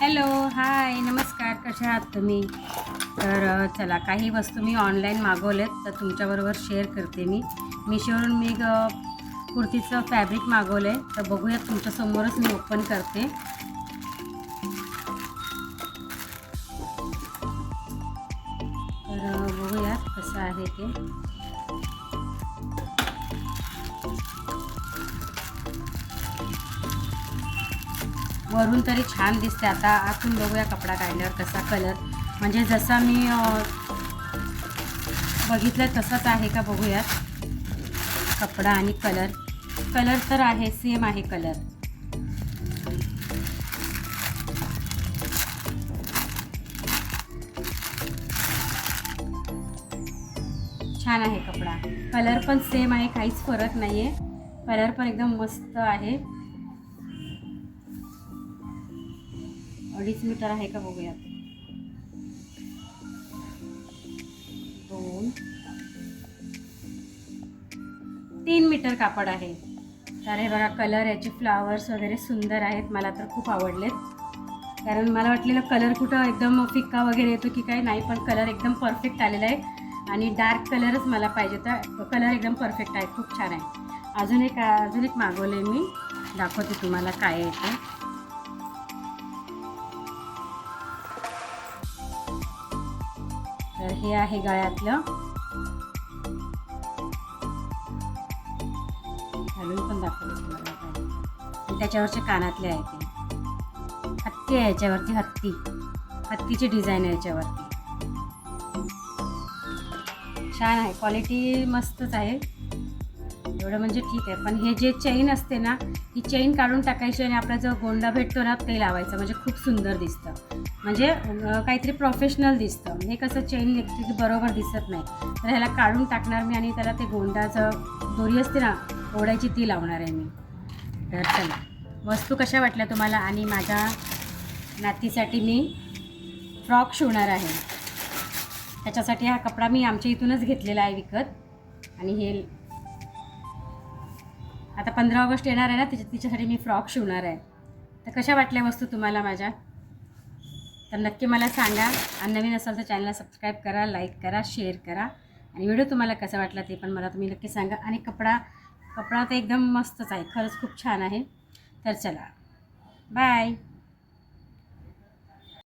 Hello hi नमस्कार कशा आहात तुम्ही? तर चला काही वस्तू मी ऑनलाईन मागवलेत तर तुमच्याबरोबर शेअर करते मी. मिशोवरून मी कुर्तीचं फॅब्रिक मागवलं आहे तर बघूयात तुमच्यासमोरच मी ओपन करते. तर बघूयात कसं आहे ते. वरून तरी छान दिसते. आता आतून बघूया कपडा काढल्यावर कसा कलर म्हणजे जसा मी बघितलं तसाच आहे का बघूयात. कपडा आणि कलर कलर तर आहे सेम आहे कलर छान आहे कपडा. कलर पण सेम आहे काहीच फरक नाही आहे कलर पण एकदम मस्त आहे. अडीच मीटर आहे का बघूया दोन. तीन मीटर कापड आहे. तर हे बघा कलर याचे फ्लावर्स वगैरे सुंदर आहेत. मला तर खूप आवडलेत. कारण मला वाटलेलं कलर कुठं एकदम फिक्का वगैरे येतो की काय नाही पण कलर एकदम परफेक्ट आलेला आहे. आणि डार्क कलरच मला पाहिजे तर कलर एकदम परफेक्ट आहे. खूप छान आहे. अजून एक अजून एक मागवलं आहे मी. दाखवते तुम्हाला काय आहे ते. तर हे आहे गळ्यातलं. घालून पण दाखवलं तुम्हाला त्याच्यावरचे कानातले आहे ते. हत्ती आहे याच्यावरती हत्ती. हत्तीची डिझाईन आहे याच्यावरती. छान आहे क्वालिटी मस्तच आहे. एवढं म्हणजे ठीक आहे. पण हे जे चेन असते ना ही चेन काढून टाकायची आणि आपला जो गोंडा भेटतो ना ते लावायचं. म्हणजे खूप सुंदर दिसतं. म्हणजे काहीतरी प्रोफेशनल दिसतं. हे कसं चेन इलेक्ट्रिक बरोबर दिसत नाही. तर ह्याला काढून टाकणार मी आणि त्याला ते गोंडाचं दोरी असते ना ओढायची ती लावणार आहे मी. तर चला. वस्तू कशा वाटल्या तुम्हाला आणि माझ्या नातीसाठी मी फ्रॉक शिवणार आहे. त्याच्यासाठी हा कपडा मी आमच्या इथूनच घेतलेला आहे विकत. आणि हे आता पंधरा ऑगस्ट येणार आहे ना तिच्या तिच्यासाठी मी फ्रॉक शिवणार आहे. तर कशा वाटल्या वस्तू तुम्हाला माझ्या? तर नक्की मला सांगा. आणि नवीन असाल तर चॅनलला सबस्क्राईब करा लाईक करा शेअर करा. आणि व्हिडिओ तुम्हाला कसा वाटला ते पण मला तुम्ही नक्की सांगा. आणि कपडा कपडा तर एकदम मस्तच आहे. खरंच खूप छान आहे. तर चला. बाय